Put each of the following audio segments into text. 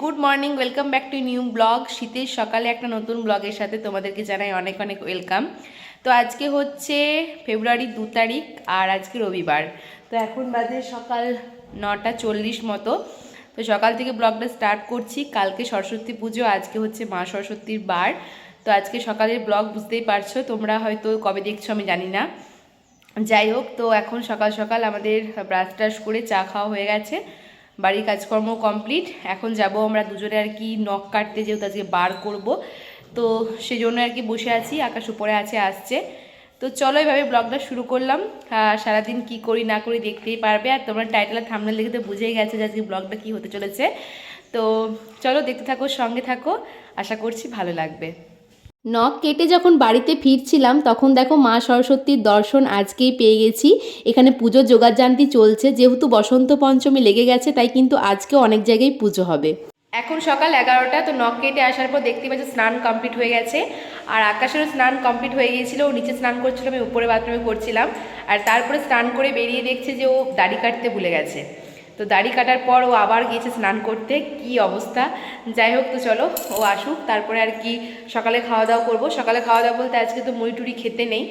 Good morning, welcome back to new blog. শীতের সকালে একটা নতুন ব্লগের সাথে তোমাদেরকে জানাই অনেক অনেক ওয়েলকাম। তো আজকে হচ্ছে ফেব্রুয়ারি দু তারিখ আর আজকে রবিবার। তো এখন বাজে সকাল নটা চল্লিশ মতো। তো সকাল থেকে ব্লগটা স্টার্ট করছি। কালকে সরস্বতী পুজো, আজকে হচ্ছে মা সরস্বতীর বার। তো আজকে সকালের ব্লগ বুঝতেই পারছ, তোমরা হয়তো কবে দেখছ আমি জানি না। যাই হোক, তো এখন সকাল সকাল আমাদের ব্রাশ টাশ করে চা খাওয়া হয়ে গেছে। বাড়ির কাজকর্ম কমপ্লিট এখন যাব আমরা দুজনে আর কি নখ কাটতে, যেহেতু আজকে বার করব। তো সেই জন্য আর কি বসে আছি, আকাশ উপরে আছে, আসছে। তো চলো এভাবে ব্লগটা শুরু করলাম। সারাদিন কি করি, না করি দেখতেই পারবে। আর তোমরা টাইটেল আর দেখে তো বুঝেই গেছে যে আজকে ব্লগটা কি হতে চলেছে। তো চলো দেখতে থাকো, সঙ্গে থাকো। আশা করছি ভালো লাগবে। নখ কেটে যখন বাড়িতে ফিরছিলাম, তখন দেখো মা সরস্বতীর দর্শন আজকেই পেয়ে গেছি। এখানে পুজোর যোগাযান্তি চলছে, যেহেতু বসন্ত পঞ্চমী লেগে গেছে, তাই কিন্তু আজকে অনেক জায়গায় পুজো হবে। এখন সকাল এগারোটা, তো নখ কেটে আসার পর দেখতে পাচ্ছি স্নান কমপ্লিট হয়ে গেছে। আর আকাশেরও স্নান কমপ্লিট হয়ে গিয়েছিল, ও নিচে স্নান করছিল, আমি উপরে বাথরুমে করছিলাম আর তারপরে স্নান করে বেরিয়ে দেখছে যে ও দাড়ি কাটতে ভুলে গেছে। তো দাড়ি কাটার পর ও আবার গিয়েছে স্নান করতে, কি অবস্থা? যাই হোক তো চলো, ও আসুক, তারপরে আর কি সকালে খাওয়া দাওয়া করব। সকালে খাওয়া দাওয়া বলতে আজকে তো মুড়ি টুড়ি খেতে নেই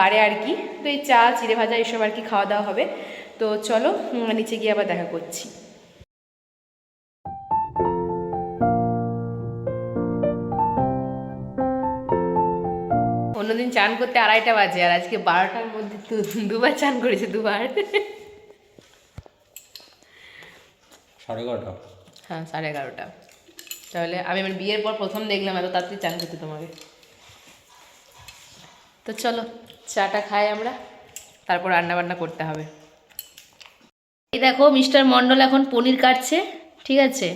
বারে আর কি। তো এই চা, চিড়ে ভাজা এসব আর কি খাওয়া দাওয়া হবে। তো চলো নিচে গিয়ে আবার দেখা করছি। অন্যদিন চান করতে আড়াইটা বাজে, আর আজকে বারোটার মধ্যে দুবার চান করেছে দুবার। সাড়ে এগারোটা। হ্যাঁ সাড়ে এগারোটা। তাহলে আমি আমার বিয়ের পর প্রথম দেখলাম এত তাড়াতাড়ি চান করতে তোমাকে। তো চলো চাটা খাই আমরা তারপর রান্না বান্না করতে হবে। এই দেখো মিস্টার মণ্ডল এখন পনির কাটছে ঠিক আছে?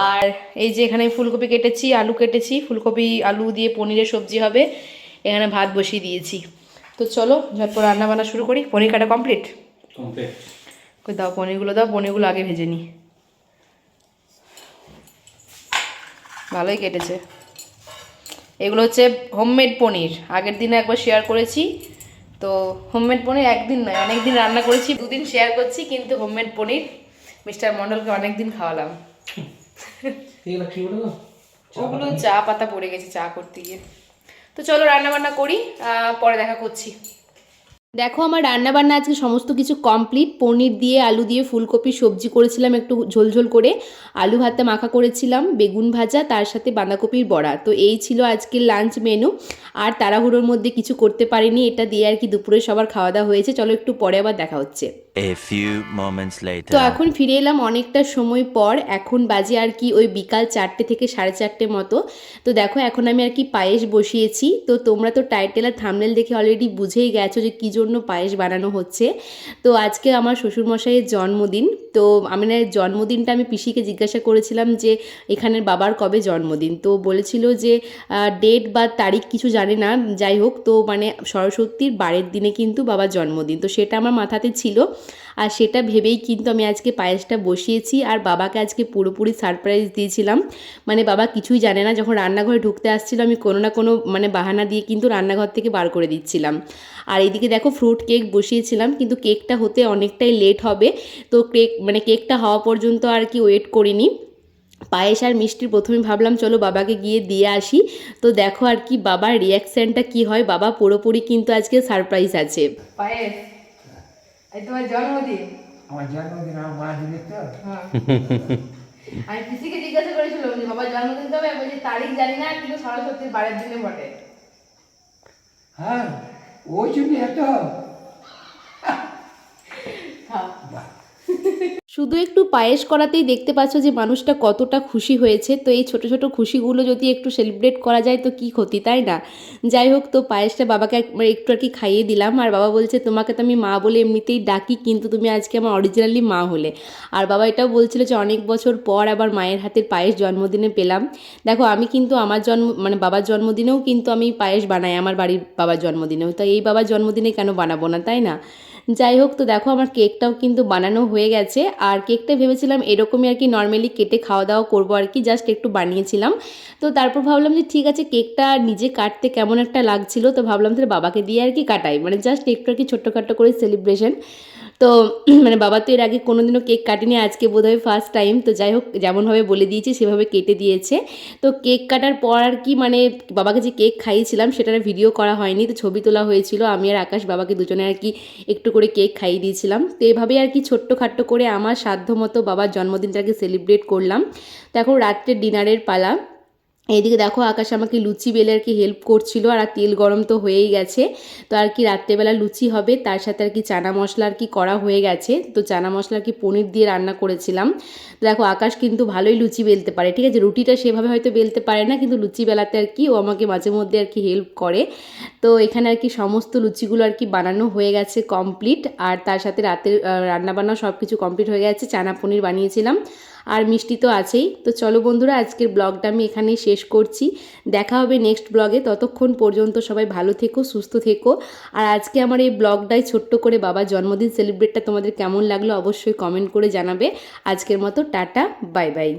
আর এই যে এখানে ফুলকপি কেটেছি আলু কেটেছি ফুলকপি আলু দিয়ে পনিরের সবজি হবে এখানে ভাত বসিয়ে দিয়েছি। তো চলো ঝটপট রান্না বান্না শুরু করি পনির কাটা কমপ্লিট? কমপ্লিট। কই দাও পনিরগুলো দাও পনিরগুলো আগে ভেজে নিই ভালোই কেটেছে। এগুলো হচ্ছে হোমমেড পনির। আগের দিনে একবার শেয়ার করেছি। তো হোমমেড পনির একদিন নয় অনেক দিন রান্না করেছি দুদিন শেয়ার করছি কিন্তু হোমমেড পনির মিস্টার মণ্ডলকে অনেক দিন খাওয়ালাম ওগুলো চা পাতা পড়ে গেছে চা করতে গিয়ে। তো চলো রান্না বান্না করি পরে দেখা করছি। দেখো আমার রান্না বান্না আজকে সমস্ত কিছু কমপ্লিট পনির দিয়ে আলু দিয়ে ফুলকপি সবজি করেছিলাম একটু ঝোলঝোল করে। আলু ভাতে মাখা করেছিলাম বেগুন ভাজা তার সাথে বাঁধাকপির বড়া। তো এই ছিল আজকের লাঞ্চ মেনু আর তাড়াহুড়োর মধ্যে কিছু করতে পারিনি এটা দিয়ে আর কি দুপুরে সবার খাওয়া দাওয়া হয়েছে। চলো একটু পরে আবার দেখা হচ্ছে. তো এখন ফিরে এলাম অনেকটা সময় পর। এখন বাজে আর কি ওই বিকাল চারটে থেকে সাড়ে চারটে মতো। তো দেখো এখন আমি আর কি পায়েস বসিয়েছি। তো তোমরা তো টাইটেল আর থামনেল দেখে অলরেডি বুঝেই গেছো যে কী জন্য পায়েস বানানো হচ্ছে। তো আজকে আমার শ্বশুরমশাইয়ের জন্মদিন। তো আমি না জন্মদিনটা আমি পিসিকে জিজ্ঞাসা করেছিলাম যে, এখানের বাবার কবে জন্মদিন? তো বলেছিল যে ডেট বা তারিখ কিছু জানে না। যাই হোক, তো মানে সরস্বতীর বারের দিনে কিন্তু বাবার জন্মদিন। তো সেটা আমার মাথাতে ছিল। আর সেটা ভেবেই কিন্তু আমি আজকে পায়েসটা বসিয়েছি। আর বাবাকে আজকে পুরোপুরি সারপ্রাইজ দিয়েছিলাম। মানে বাবা কিছুই জানে না। যখন রান্নাঘরে ঢুকতে আসছিল, আমি কোনো না কোনো মানে বাহানা দিয়ে কিন্তু রান্নাঘর থেকে বার করে দিচ্ছিলাম। আর এইদিকে দেখো ফ্রুট কেক বসিয়েছিলাম কিন্তু কেকটা হতে অনেকটাই লেট হবে। তো কেক মানে কেকটা হওয়া পর্যন্ত আর কি ওয়েট করিনি। পায়েস আর মিষ্টির প্রথমে ভাবলাম চলো বাবাকে গিয়ে দিয়ে আসি। তো দেখো আর কি বাবার রিয়াকশানটা কি হয় বাবা পুরোপুরি কিন্তু আজকে সারপ্রাইজ আছে। পায়েস এই তোমার জন্মদিন। আমার জন্মদিন আমার মা দিলে তো। হ্যাঁ। আমি পিসিকে জিজ্ঞাসা করেছিলাম যে বাবার জন্মদিন বলছি তারিখ জানি না কিন্তু সরস্বতীর বারের দিনে বটে। হ্যাঁ। ওই জন্য এত শুধু একটু পায়েস করাতেই দেখতে পাচ্ছ যে মানুষটা কতটা খুশি হয়েছে। তো এই ছোট ছোট খুশিগুলো যদি একটু সেলিব্রেট করা যায় তো কি ক্ষতি, তাই না? যাই হোক, তো পায়েসটা বাবাকে মানে একটু আর কি খাইয়ে দিলাম। আর বাবা বলছে, তোমাকে তো আমি মা বলে এমনিতেই ডাকি, কিন্তু তুমি আজকে আমার অরিজিনালি মা হলে। আর বাবা এটাও বলছিল যে, অনেক বছর পর আবার মায়ের হাতের পায়েস জন্মদিনে পেলাম। দেখো, আমি কিন্তু আমার জন্ম মানে বাবার জন্মদিনেও কিন্তু আমি পায়েস বানাই, আমার বাড়ির বাবার জন্মদিনেও। তো এই বাবার জন্মদিনে কেন বানাবো না, তাই না? যাই হোক তো দেখো আমার কেকটাও কিন্তু বানানো হয়ে গেছে। আর কেকটা ভেবেছিলাম এরকমই আর কি নর্মালি কেটে খাওয়া দাওয়া করব আর কি জাস্ট একটু বানিয়েছিলাম। তো তারপর ভাবলাম যে ঠিক আছে, কেকটা নিজে কাটতে কেমন একটা লাগছিল, তো ভাবলাম তাহলে বাবাকে দিয়ে আর কি কাটাই। মানে জাস্ট একটু আর কি ছোট্টখাট্টো করে সেলিব্রেশন তো মানে বাবা তো এর আগে কোনোদিনও কেক কাটেনি, আজকে বোধহয় ফার্স্ট টাইম তো যাই হোক, যেমনভাবে বলে দিয়েছি, সেভাবে কেটে দিয়েছে। তো কেক কাটার পর আর কি মানে বাবাকে যে কেক খাইয়েছিলাম সেটার ভিডিও করা হয়নি, তো ছবি তোলা হয়েছিল, আমি আর আকাশ বাবাকে দুজনে আর কি একটু করে কেক খাইয়ে দিয়েছিলাম। তো এভাবেই আর কি ছোট্ট খাট্ট করে আমার সাধ্য মতো বাবার জন্মদিনটাকে সেলিব্রেট করলাম। তো এখন রাত্রের ডিনারের পালা। এইদিকে দেখো আকাশ আমাকে লুচি বেলে আর কি হেল্প করছিল, আর তেল গরম তো হয়েই গেছে। তো আর কি রাত্রেবেলা লুচি হবে, তার সাথে আর কি চানা মশলা আর কি করা হয়ে গেছে। তো চানা মশলা আর কি পনির দিয়ে রান্না করেছিলাম। তো দেখো আকাশ কিন্তু ভালোই লুচি বেলতে পারে, ঠিক আছে? রুটিটা সেভাবে হয়তো বেলতে পারে না, কিন্তু লুচি বেলাতে আর কি ও আমাকে মাঝে মধ্যে আর কি হেল্প করে। তো এখানে আর কি সমস্ত লুচিগুলো আর কি বানানো হয়ে গেছে কমপ্লিট আর তার সাথে রাতের রান্না বান্না সব কিছু কমপ্লিট হয়ে গেছে। চানা পনির বানিয়েছিলাম। আর মিষ্টি তো আছেই। তো চলো বন্ধুরা, আজকের ব্লগটা আমি এখানেই শেষ করছি। দেখা হবে নেক্সট ব্লগে। ততক্ষণ পর্যন্ত সবাই ভালো থেকো, সুস্থ থেকো। আর আজকে আমার এই ব্লগটাই ছোট্ট করে বাবার জন্মদিন সেলিব্রেটটা তোমাদের কেমন লাগল অবশ্যই কমেন্ট করে জানাবে। আজকের মতো টাটা, বাই বাই।